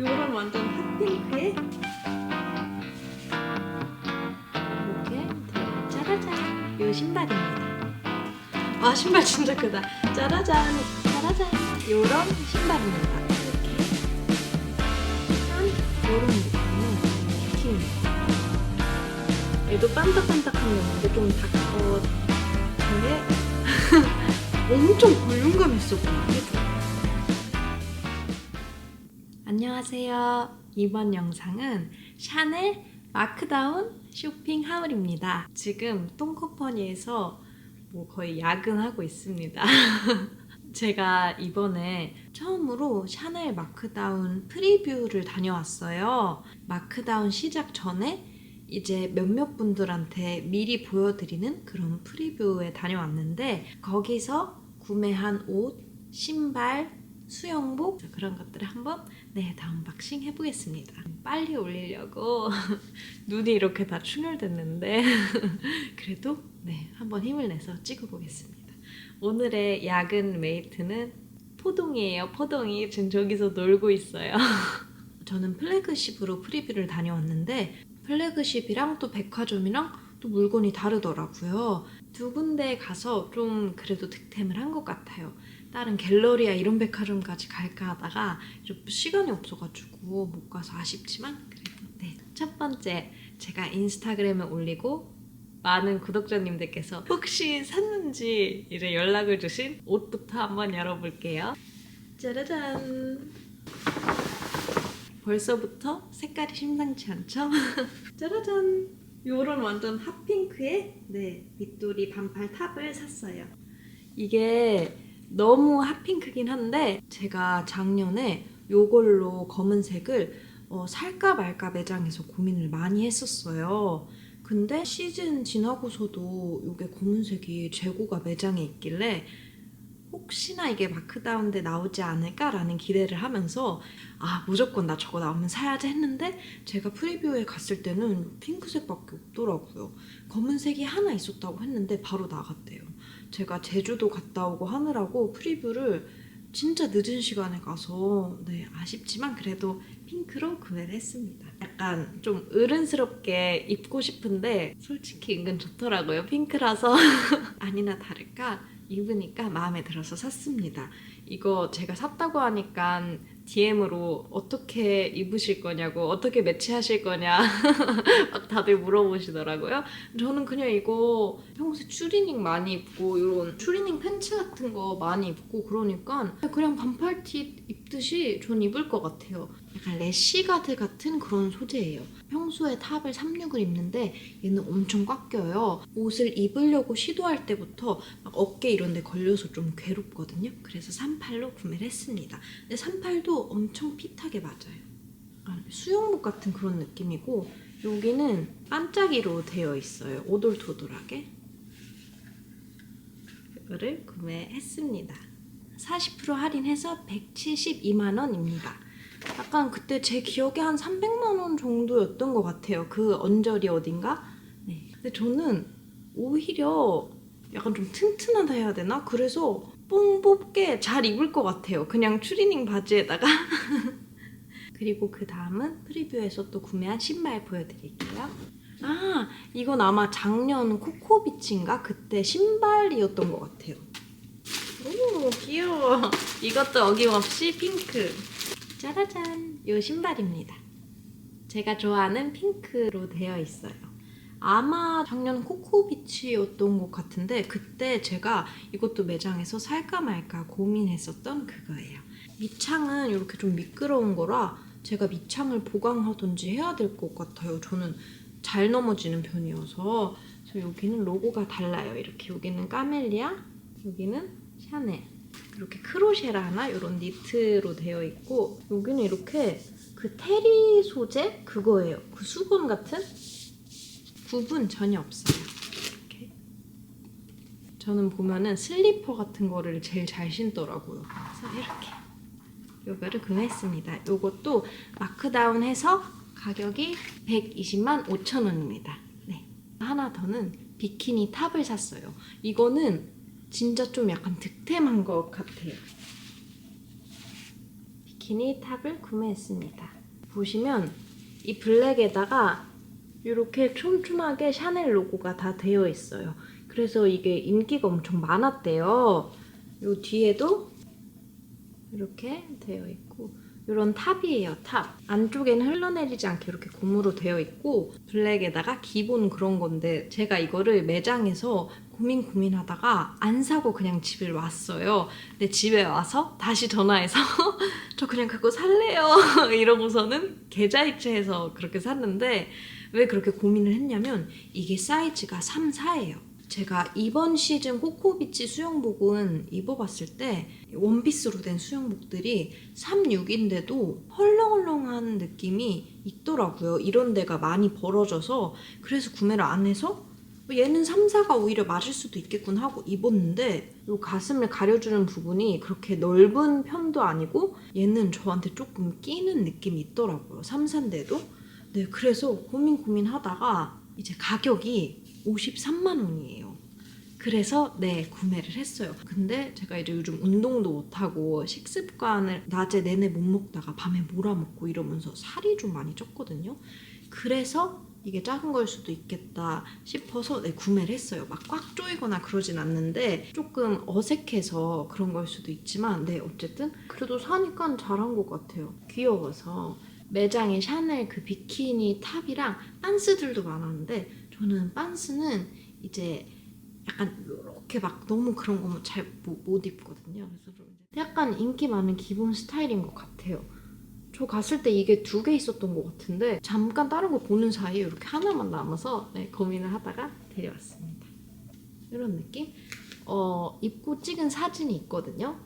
요런 완전 핫핑크에 이렇게 짜라잔 요 신발입니다. 아 신발 진짜 크다. 짜라잔 짜라잔 요런 신발입니다. 이렇게 짠 요런 느낌의 비키입니다. 얘도 반딱반딱한 면인데 좀 닦어 저의 엄청 볼륨감 보이 안녕하세요. 이번 영상은 샤넬 마크다운 쇼핑 하울입니다. 지금 똥컴퍼니에서 뭐 거의 야근하고 있습니다. 제가 이번에 처음으로 샤넬 마크다운 프리뷰를 다녀왔어요. 마크다운 시작 전에 이제 몇몇 분들한테 미리 보여드리는 그런 프리뷰에 다녀왔는데 거기서 구매한 옷, 신발, 수영복 그런 것들을 한번 네, 다 언박싱 해보겠습니다. 빨리 올리려고 눈이 이렇게 다 충혈됐는데 그래도 네, 한번 힘을 내서 찍어보겠습니다. 오늘의 야근 메이트는 포동이에요. 포동이 지금 저기서 놀고 있어요. 저는 플래그십으로 프리뷰를 다녀왔는데 플래그십이랑 또 백화점이랑 또 물건이 다르더라고요. 두 군데 가서 좀 그래도 득템을 한 것 같아요. 다른 갤러리아 이런 백화점까지 갈까 하다가 좀 시간이 없어가지고 못 가서 아쉽지만 그래도 네. 첫 번째 제가 인스타그램에 올리고 많은 구독자님들께서 혹시 샀는지 이제 연락을 주신 옷부터 한번 열어볼게요. 짜라잔. 벌써부터 색깔이 심상치 않죠? 짜라잔. 요런 완전 핫핑크의 네, 밑돌이 반팔 탑을 샀어요. 이게 너무 핫핑크긴 한데 제가 작년에 요걸로 검은색을 어, 살까 말까 매장에서 고민을 많이 했었어요. 근데 시즌 지나고서도 이게 검은색이 재고가 매장에 있길래 혹시나 이게 마크다운돼 나오지 않을까라는 기대를 하면서 아 무조건 나 저거 나오면 사야지 했는데 제가 프리뷰에 갔을 때는 핑크색밖에 없더라고요. 검은색이 하나 있었다고 했는데 바로 나갔대요. 제가 제주도 갔다 오고 하느라고 프리뷰를 진짜 늦은 시간에 가서 네 아쉽지만 그래도 핑크로 구매를 했습니다. 약간 좀 어른스럽게 입고 싶은데 솔직히 은근 좋더라고요. 핑크라서 아니나 다를까 입으니까 마음에 들어서 샀습니다. 이거 제가 샀다고 하니까 DM으로 어떻게 입으실 거냐고 어떻게 매치하실 거냐 막 다들 물어보시더라고요. 저는 그냥 이거 평소에 추리닝 많이 입고 이런 추리닝 팬츠 같은 거 많이 입고 그러니까 그냥 반팔티 입듯이 전 입을 것 같아요. 약간 래쉬가드 같은 그런 소재예요. 평소에 탑을 36을 입는데 얘는 엄청 꽉 껴요. 옷을 입으려고 시도할 때부터 막 어깨 이런 데 걸려서 좀 괴롭거든요. 그래서 38로 구매를 했습니다. 근데 38도 엄청 핏하게 맞아요. 아, 수영복 같은 그런 느낌이고 여기는 반짝이로 되어 있어요. 오돌토돌하게. 이거를 구매했습니다. 40% 할인해서 172만 원입니다. 약간 그때 제 기억에 한 300만 원 정도였던 것 같아요. 그 언저리 어딘가? 네. 근데 저는 오히려 약간 좀 튼튼하다 해야 되나? 그래서 뽕 뽑게 잘 입을 것 같아요. 그냥 추리닝 바지에다가. 그리고 그 다음은 프리뷰에서 또 구매한 신발 보여드릴게요. 아, 이건 아마 작년 코코비치인가? 그때 신발이었던 것 같아요. 오, 귀여워. 이것도 어김없이 핑크. 짜라잔. 요 신발입니다. 제가 좋아하는 핑크로 되어 있어요. 아마 작년 코코비치였던 것 같은데 그때 제가 이것도 매장에서 살까 말까 고민했었던 그거예요. 밑창은 이렇게 좀 미끄러운 거라 제가 밑창을 보강하든지 해야 될 것 같아요. 저는 잘 넘어지는 편이어서 그래서 여기는 로고가 달라요. 이렇게 여기는 까멜리아, 여기는 샤넬. 이렇게 크로셰라나 이런 니트로 되어 있고 여기는 이렇게 그 테리 소재 그거예요. 그 수건 같은 구분 전혀 없어요. 이렇게. 저는 보면은 슬리퍼 같은 거를 제일 잘 신더라고요. 그래서 이렇게 요거를 구매했습니다. 요것도 마크다운 해서 가격이 120만 5천 원입니다. 네. 하나 더는 비키니 탑을 샀어요. 이거는 진짜 좀 약간 득템한 것 같아요. 비키니 탑을 구매했습니다. 보시면 이 블랙에다가 이렇게 촘촘하게 샤넬 로고가 다 되어 있어요. 그래서 이게 인기가 엄청 많았대요. 요 뒤에도 이렇게 되어 있고 이런 탑이에요 탑 안쪽에는 흘러내리지 않게 이렇게 고무로 되어 있고 블랙에다가 기본 그런 건데 제가 이거를 매장에서 고민 고민하다가 안 사고 그냥 집에 왔어요 근데 집에 와서 다시 전화해서 저 그냥 그거 살래요 이러고서는 계좌이체해서 그렇게 샀는데 왜 그렇게 고민을 했냐면 이게 사이즈가 3, 4예요 제가 이번 시즌 코코비치 수영복은 입어봤을 때 원피스로 된 수영복들이 3, 6인데도 헐렁헐렁한 느낌이 있더라고요. 이런 데가 많이 벌어져서 그래서 구매를 안 해서 얘는 3, 4가 오히려 맞을 수도 있겠군 하고 입었는데 이 가슴을 가려주는 부분이 그렇게 넓은 편도 아니고 얘는 저한테 조금 끼는 느낌이 있더라고요. 3, 4인데도. 네, 그래서 고민 고민하다가 이제 가격이 53만 원이에요. 그래서 네 구매를 했어요. 근데 제가 이제 요즘 운동도 못하고 식습관을 낮에 내내 못 먹다가 밤에 몰아먹고 이러면서 살이 좀 많이 쪘거든요. 그래서 이게 작은 걸 수도 있겠다 싶어서 네 구매를 했어요. 막 꽉 조이거나 그러진 않는데 조금 어색해서 그런 걸 수도 있지만 네 어쨌든 그래도 사니까 잘한 것 같아요. 귀여워서 매장에 샤넬 그 비키니 탑이랑 빤스들도 많았는데 저는 빤스는 이제 약간 이렇게 막 너무 그런 거잘못 입거든요. 그래서 좀 약간 인기 많은 기본 스타일인 것 같아요. 저 갔을 때 이게 두 개 있었던 것 같은데 잠깐 다른 거 보는 사이에 이렇게 하나만 남아서 네, 고민을 하다가 데려왔습니다. 이런 느낌? 어, 입고 찍은 사진이 있거든요.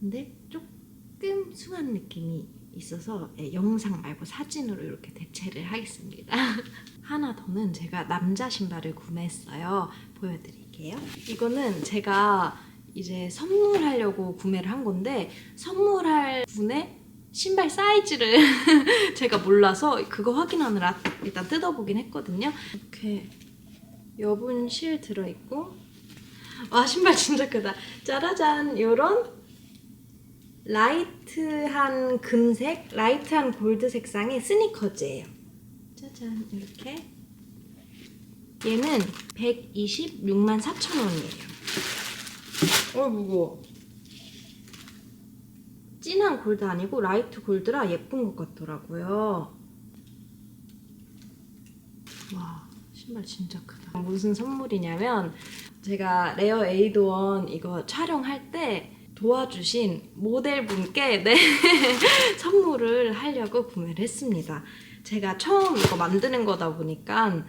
근데 조금 숭한 느낌이 있어서 예, 영상 말고 사진으로 이렇게 대체를 하겠습니다. 하나 더는 제가 남자 신발을 구매했어요. 보여드릴게요. 이거는 제가 이제 선물하려고 구매를 한 건데 선물할 분의 신발 사이즈를 제가 몰라서 그거 확인하느라 일단 뜯어보긴 했거든요. 이렇게 여분 실 들어있고 와 신발 진짜 크다. 짜라잔 이런 라이트한 금색, 라이트한 골드 색상의 스니커즈예요. 짜잔 이렇게 얘는 126만 4천 원이에요. 어 무거워. 진한 골드 아니고 라이트 골드라 예쁜 것 같더라고요. 와 신발 진짜 크다. 무슨 선물이냐면 제가 레어 에이드원 이거 촬영할 때 도와주신 모델분께 네, 선물을 하려고 구매를 했습니다. 제가 처음 이거 만드는 거다 보니까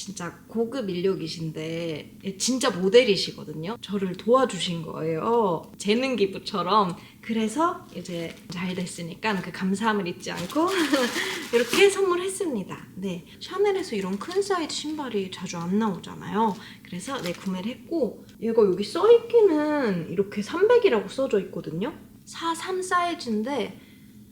진짜 고급 인력이신데 진짜 모델이시거든요. 저를 도와주신 거예요. 재능 기부처럼. 그래서 이제 잘 됐으니까 그 감사함을 잊지 않고 이렇게 선물했습니다. 네, 샤넬에서 이런 큰 사이즈 신발이 자주 안 나오잖아요. 그래서 네 구매를 했고 얘가 여기 써 있기는 이렇게 300이라고 써져 있거든요. 43 사이즈인데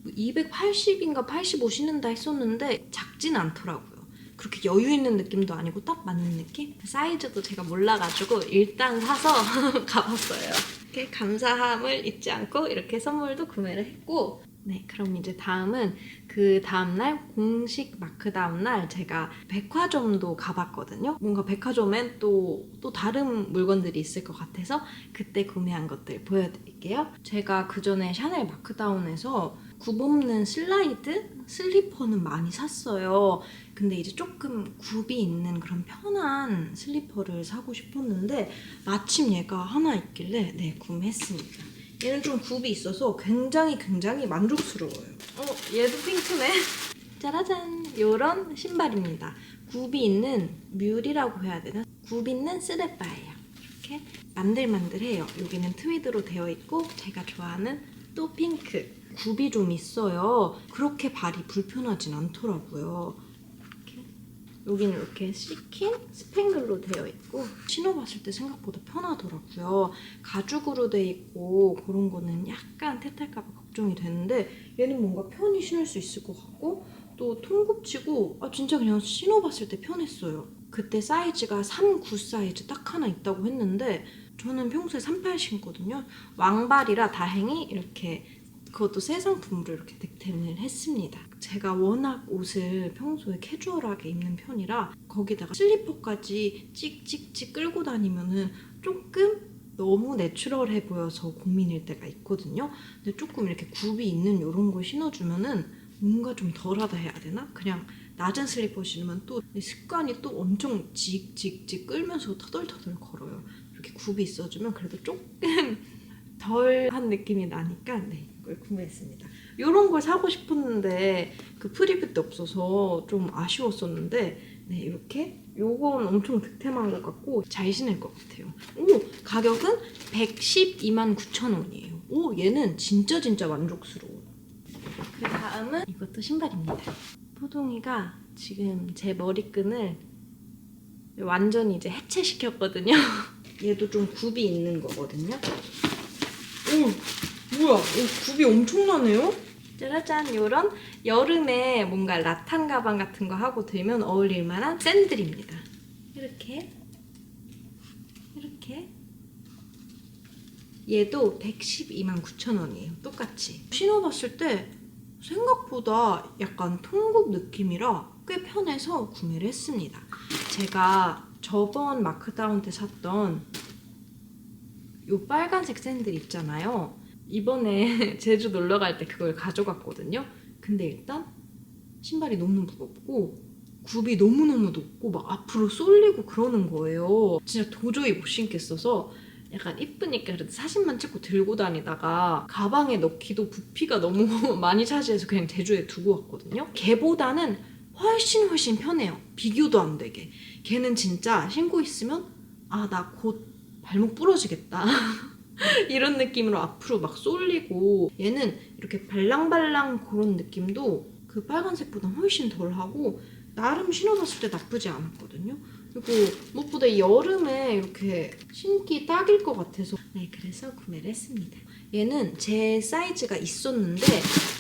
280인가 85 신는다 했었는데 작진 않더라고요. 그렇게 여유 있는 느낌도 아니고 딱 맞는 느낌? 사이즈도 제가 몰라가지고 일단 사서 가봤어요. 이렇게 감사함을 잊지 않고 이렇게 선물도 구매를 했고 네, 그럼 이제 다음은 그 다음날 공식 마크 다음날 제가 백화점도 가봤거든요. 뭔가 백화점엔 또, 또 다른 물건들이 있을 것 같아서 그때 구매한 것들 보여드릴게요. 제가 그 전에 샤넬 마크다운에서 굽 없는 슬라이드 슬리퍼는 많이 샀어요. 근데 이제 조금 굽이 있는 그런 편한 슬리퍼를 사고 싶었는데 마침 얘가 하나 있길래 네 구매했습니다. 얘는 좀 굽이 있어서 굉장히 굉장히 만족스러워요. 어 얘도 핑크네. 짜라잔 요런 신발입니다. 굽이 있는 뮬이라고 해야 되나? 굽 있는 스레바예요. 이렇게 만들만들해요. 여기는 트위드로 되어 있고 제가 좋아하는 또 핑크. 굽이 좀 있어요. 그렇게 발이 불편하진 않더라고요. 여기는 이렇게 시킨 스팽글로 되어 있고 신어봤을 때 생각보다 편하더라고요. 가죽으로 돼 있고 그런 거는 약간 태탈까봐 걱정이 되는데 얘는 뭔가 편히 신을 수 있을 것 같고 또 통굽치고 아 진짜 그냥 신어봤을 때 편했어요. 그때 사이즈가 39 사이즈 딱 하나 있다고 했는데 저는 평소에 산발 신거든요. 왕발이라 다행히 이렇게 그것도 새 상품으로 이렇게 득템을 했습니다. 제가 워낙 옷을 평소에 캐주얼하게 입는 편이라 거기다가 슬리퍼까지 찍찍찍 끌고 다니면은 조금 너무 내추럴해 보여서 고민일 때가 있거든요. 근데 조금 이렇게 굽이 있는 이런 걸 신어주면은 뭔가 좀 덜하다 해야 되나? 그냥 낮은 슬리퍼 신으면 또 습관이 또 엄청 찍찍찍 끌면서 터덜터덜 걸어요. 이렇게 굽이 있어주면 그래도 조금 덜한 느낌이 나니까 네이 걸 구매했습니다. 이런 걸 사고 싶었는데 그 프리뷰 때 없어서 좀 아쉬웠었는데 네 이렇게 요건 엄청 득템한 것 같고 잘 신을 것 같아요. 오 가격은 112만 9천 원이에요. 오 얘는 진짜 진짜 만족스러워요. 그 다음은 이것도 신발입니다. 포동이가 지금 제 머리끈을 완전히 이제 해체시켰거든요. 얘도 좀 굽이 있는 거거든요. 오, 뭐야? 오, 굽이 엄청나네요? 짜라잔, 요런 여름에 뭔가 라탄 가방 같은 거 하고 들면 어울릴 만한 샌들입니다. 이렇게, 이렇게. 얘도 112만 9천 원이에요. 똑같이. 신어봤을 때 생각보다 약간 통굽 느낌이라 꽤 편해서 구매를 했습니다. 제가 저번 마크다운 때 샀던 요 빨간색 샌들 있잖아요. 이번에 제주 놀러 갈 때 그걸 가져갔거든요. 근데 일단 신발이 너무 무겁고 굽이 너무너무 높고 막 앞으로 쏠리고 그러는 거예요. 진짜 도저히 못 신겠어서 약간 이쁘니까 그래도 사진만 찍고 들고 다니다가 가방에 넣기도 부피가 너무 많이 차지해서 그냥 제주에 두고 왔거든요. 걔보다는 훨씬 훨씬 편해요. 비교도 안 되게. 걔는 진짜 신고 있으면 아 나 곧 발목 부러지겠다. 이런 느낌으로 앞으로 막 쏠리고 얘는 이렇게 발랑발랑 그런 느낌도 그 빨간색보다 훨씬 덜하고 나름 신어봤을 때 나쁘지 않았거든요. 그리고 무엇보다 여름에 이렇게 신기 딱일 것 같아서 네 그래서 구매를 했습니다. 얘는 제 사이즈가 있었는데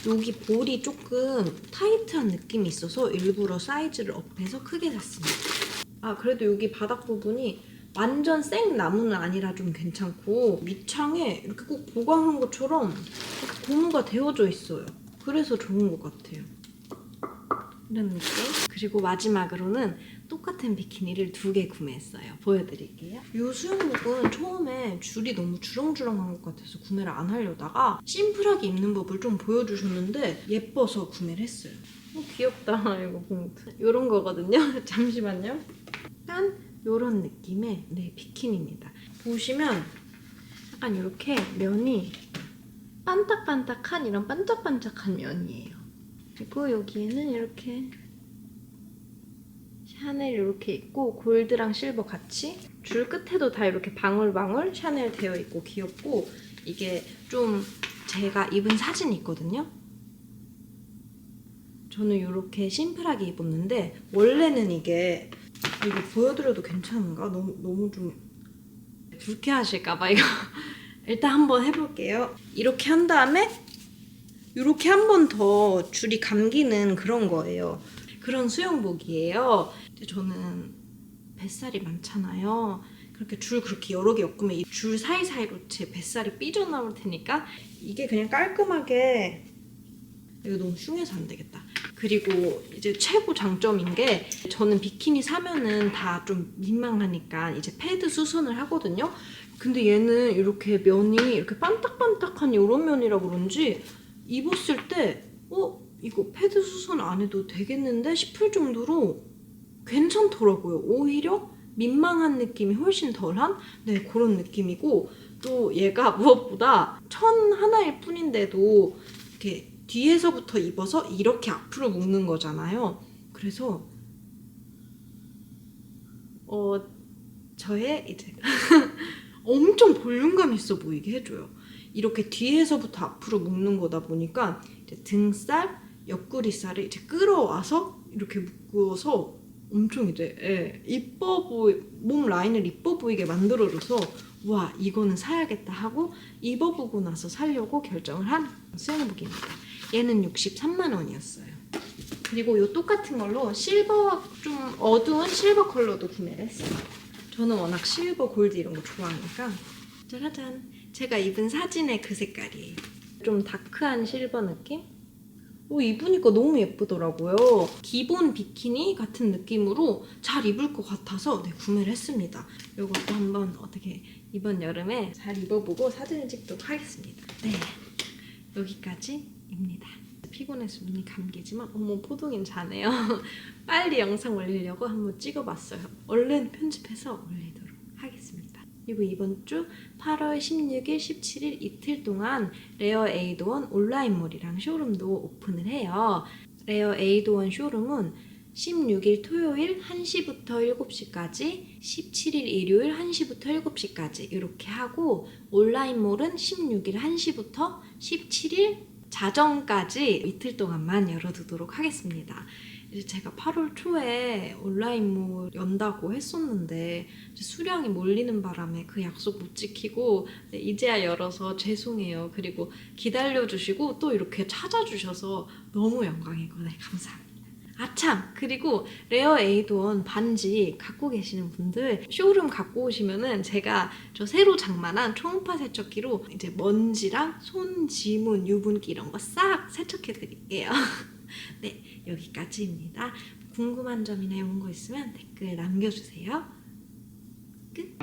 여기 볼이 조금 타이트한 느낌이 있어서 일부러 사이즈를 업해서 크게 샀습니다. 아 그래도 여기 바닥 부분이 완전 생 나무는 아니라 좀 괜찮고 밑창에 이렇게 꼭 보강한 것처럼 이렇게 고무가 되어져 있어요. 그래서 좋은 것 같아요. 이런 느낌. 그리고 마지막으로는 똑같은 비키니를 두 개 구매했어요. 보여드릴게요. 이 수영복은 처음에 줄이 너무 주렁주렁한 것 같아서 구매를 안 하려다가 심플하게 입는 법을 좀 보여주셨는데 예뻐서 구매를 했어요. 어, 귀엽다 이거 봉투. 이런 거거든요. 잠시만요. 약간 이런 느낌의 네 비키니입니다. 보시면 약간 이렇게 면이 반딱반딱한 이런 반짝반짝한 면이에요. 그리고 여기에는 이렇게 샤넬 이렇게 있고 골드랑 실버 같이 줄 끝에도 다 이렇게 방울방울 샤넬 되어 있고 귀엽고 이게 좀 제가 입은 사진이 있거든요. 저는 이렇게 심플하게 입었는데 원래는 이게 이거 보여드려도 괜찮은가? 너무 너무 좀 불쾌하실까봐 이거 일단 한번 해볼게요. 이렇게 한 다음에 이렇게 한 번 더 줄이 감기는 그런 거예요. 그런 수영복이에요. 저는 뱃살이 많잖아요. 그렇게 줄 그렇게 여러 개 엮으면 이 줄 사이사이로 제 뱃살이 삐져나올 테니까 이게 그냥 깔끔하게 이거 너무 흉해서 안 되겠다. 그리고 이제 최고 장점인 게 저는 비키니 사면은 다 좀 민망하니까 이제 패드 수선을 하거든요. 근데 얘는 이렇게 면이 이렇게 반딱반딱한 이런 면이라 그런지 입었을 때 어? 이거 패드 수선 안 해도 되겠는데 싶을 정도로 괜찮더라고요. 오히려 민망한 느낌이 훨씬 덜한 네 그런 느낌이고 또 얘가 무엇보다 천 하나일 뿐인데도 이렇게 뒤에서부터 입어서 이렇게 앞으로 묶는 거잖아요. 그래서 어 저의 이제 엄청 볼륨감 있어 보이게 해줘요. 이렇게 뒤에서부터 앞으로 묶는 거다 보니까 등살, 옆구리살을 이제 끌어와서 이렇게 묶어서 엄청 이제 예, 이뻐 보이 몸 라인을 이뻐 보이게 만들어줘서 와 이거는 사야겠다 하고 입어보고 나서 사려고 결정을 한 수영복입니다. 얘는 63만 원이었어요. 그리고 이 똑같은 걸로 실버 좀 어두운 실버 컬러도 구매를 했어요. 저는 워낙 실버, 골드 이런 거 좋아하니까. 짜라잔. 제가 입은 사진의 그 색깔이에요. 좀 다크한 실버 느낌? 오 입으니까 너무 예쁘더라고요. 기본 비키니 같은 느낌으로 잘 입을 것 같아서 네, 구매를 했습니다. 이것도 한번 어떻게 이번 여름에 잘 입어보고 사진을 찍도록 하겠습니다. 네. 여기까지 입니다 피곤해서 눈이 감기지만 어머 포동인 자네요 빨리 영상 올리려고 한번 찍어봤어요. 얼른 편집해서 올리도록 하겠습니다. 그리고 이번 주 8월 16일, 17일 이틀 동안 레어 에이드원 온라인몰이랑 쇼룸도 오픈을 해요. 레어 에이드원 쇼룸은 16일 토요일 1시부터 7시까지, 17일 일요일 1시부터 7시까지 이렇게 하고 온라인몰은 16일 1시부터 17일 자정까지 이틀 동안만 열어두도록 하겠습니다. 이제 제가 8월 초에 온라인몰 연다고 했었는데 수량이 몰리는 바람에 그 약속 못 지키고 네, 이제야 열어서 죄송해요. 그리고 기다려주시고 또 이렇게 찾아주셔서 너무 영광이고 네, 감사합니다. 아참 그리고 레어 에이드원 반지 갖고 계시는 분들 쇼룸 갖고 오시면은 제가 저 새로 장만한 초음파 세척기로 이제 먼지랑 손 지문 유분기 이런 거 싹 세척해 드릴게요. 네 여기까지입니다. 궁금한 점이나 이런 거 있으면 댓글 남겨주세요. 끝.